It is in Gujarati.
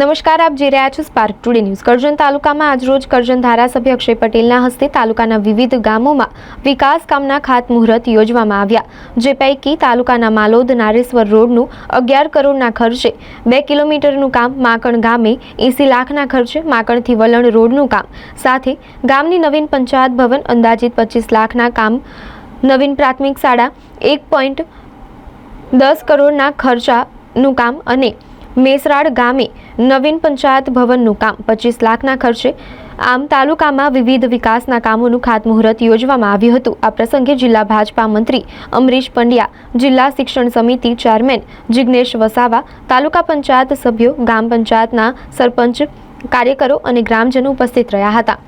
નમસ્કાર, આપ જોઈ રહ્યા છો સ્પાર્ક ટુડે ન્યૂઝ કરજણ તાલુકામાં આજરોજ કરજણ ધારાસભ્ય અક્ષય પટેલના હસ્તે તાલુકાના વિવિધ ગામોમાં વિકાસ કામના ખાતમુહૂર્ત યોજવામાં આવ્યા, જે પૈકી તાલુકાના માલોદ નારેશ્વર રોડનું અગિયાર કરોડના ખર્ચે બે કિલોમીટરનું કામ માકણ ગામે એંસી લાખના ખર્ચે માકણથી વલણ રોડનું કામ. સાથે ગામની નવીન પંચાયત ભવન અંદાજિત પચીસ લાખના કામ, નવીન પ્રાથમિક શાળા એક પોઈન્ટ દસ કરોડના ખર્ચાનું કામ અને મેસરાડ ગામે નવીન પંચાયત ભવનનું કામ પચીસ લાખના ખર્ચે આમ તાલુકામાં વિવિધ વિકાસના કામોનું ખાતમુહૂર્ત યોજવામાં આવ્યું હતું. આ પ્રસંગે જિલ્લા ભાજપા મંત્રી અમરીશ પંડ્યા, જિલ્લા શિક્ષણ સમિતિ ચેરમેન જિજ્ઞેશ વસાવા, તાલુકા પંચાયત સભ્યો, ગામ પંચાયતના સરપંચ, કાર્યકરો અને ગ્રામજનો ઉપસ્થિત રહ્યા હતા.